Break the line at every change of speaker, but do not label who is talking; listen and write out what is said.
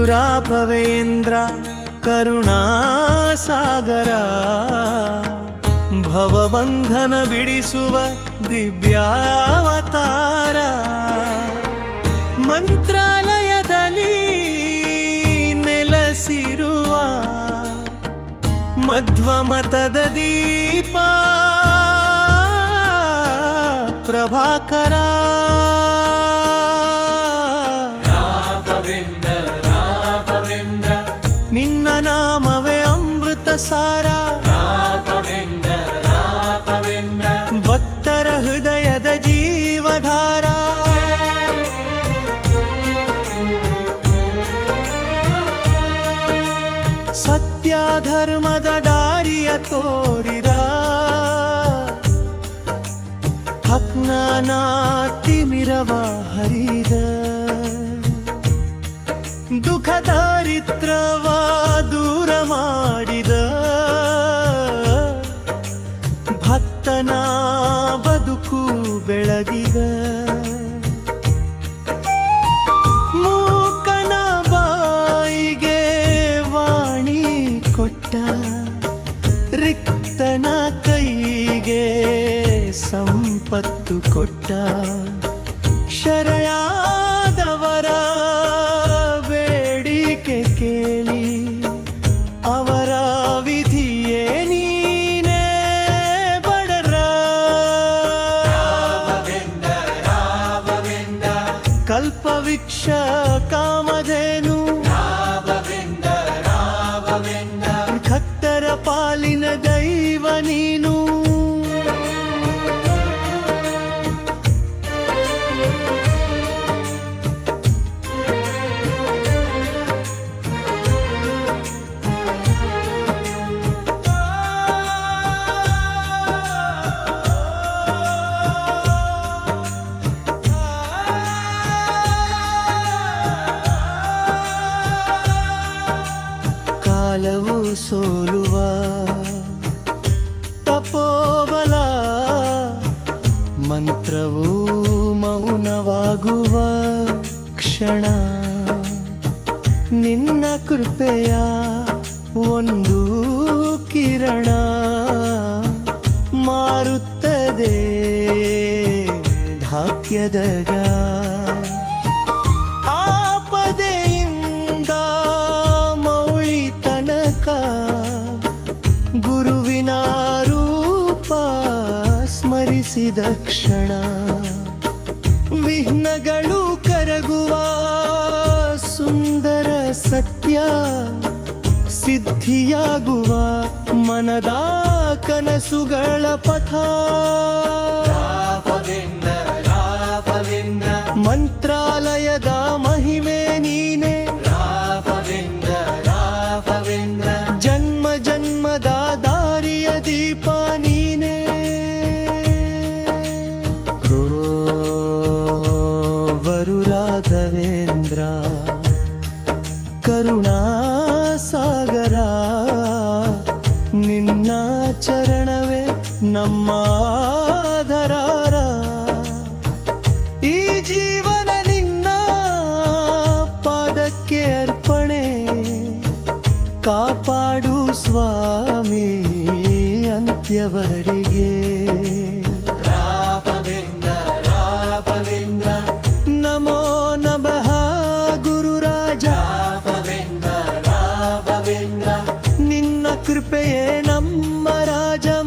गुरुराघवेन्द्र ಕರುಣಾಸಾಗರ ಭವಬಂಧನ ಬಿಡಿಸುವ ದಿವ್ಯಾವತಾರ ಮಂತ್ರಾಲ ಮಧ್ವಮತದ ದೀಪ ಪ್ರಭಾಕರ ನಿನ್ನ ನಾಮವೇ ಅಮೃತ ಸಾರ ಭಕ್ತರ ಹೃದಯದ ಜೀವಧಾರ ಧರ್ಮದ ದಾರಿಯ ತೋರಿದ. ಹಕ್ನಾತಿಮಿರವ ಹರಿದ. ದುಃಖ ದಾರಿದ್ರವ ದೂರ ಮಾಡಿದ. ಭಕ್ತನ ಬದುಕು ಬೆಳಗಿದ. ಸಂಪತ್ತು ಕೊಟ್ಟ ಶರಯಾದವರ ಬೇಡಿಕೆ ಕೇಳಿ ಅವರ ವಿಧಿಯೇ ನೀನೇ ಬಡರ. ಕಲ್ಪವಿಕ್ಷ ಕಾಮಧೇನು ಕಾಲವು ಸೋಲುವ ತಪೋಬಲ. ಮಂತ್ರವು ಮೌನವಾಗುವ ಕ್ಷಣ. ನಿನ್ನ ಕೃಪೆಯ ಒಂದು ಕಿರಣ ಮಾರುತ್ತದೆ. ಢಾಕ್ಯದಗ ಸ್ಮರಿಸಿದ ಕ್ಷಣ, ವಿಘ್ನಗಳು ಕರಗುವ ಸುಂದರ ಸತ್ಯ, ಸಿದ್ಧಿಯಾಗುವ ಮನದ ಕನಸುಗಳ ಪಥ. ಮಂತ್ರಾಲಯದ ಮಹಿಮೆ ನೀನೆ. ಜನ್ಮ ಜನ್ಮದ ದಾರಿಯ ದೀಪ. ಕರುಣಾ ಸಾಗರ ನಿನ್ನ ಚರಣವೇ ನಮ್ಮ ಈ ಜೀವನ ನಿನ್ನ ಪಾದಕ್ಕೆ ಅರ್ಪಣೆ ಕಾಪಾಡು ಸ್ವಾಮಿ ಅಂತ್ಯವರೆಗೆ. శరణం రాజా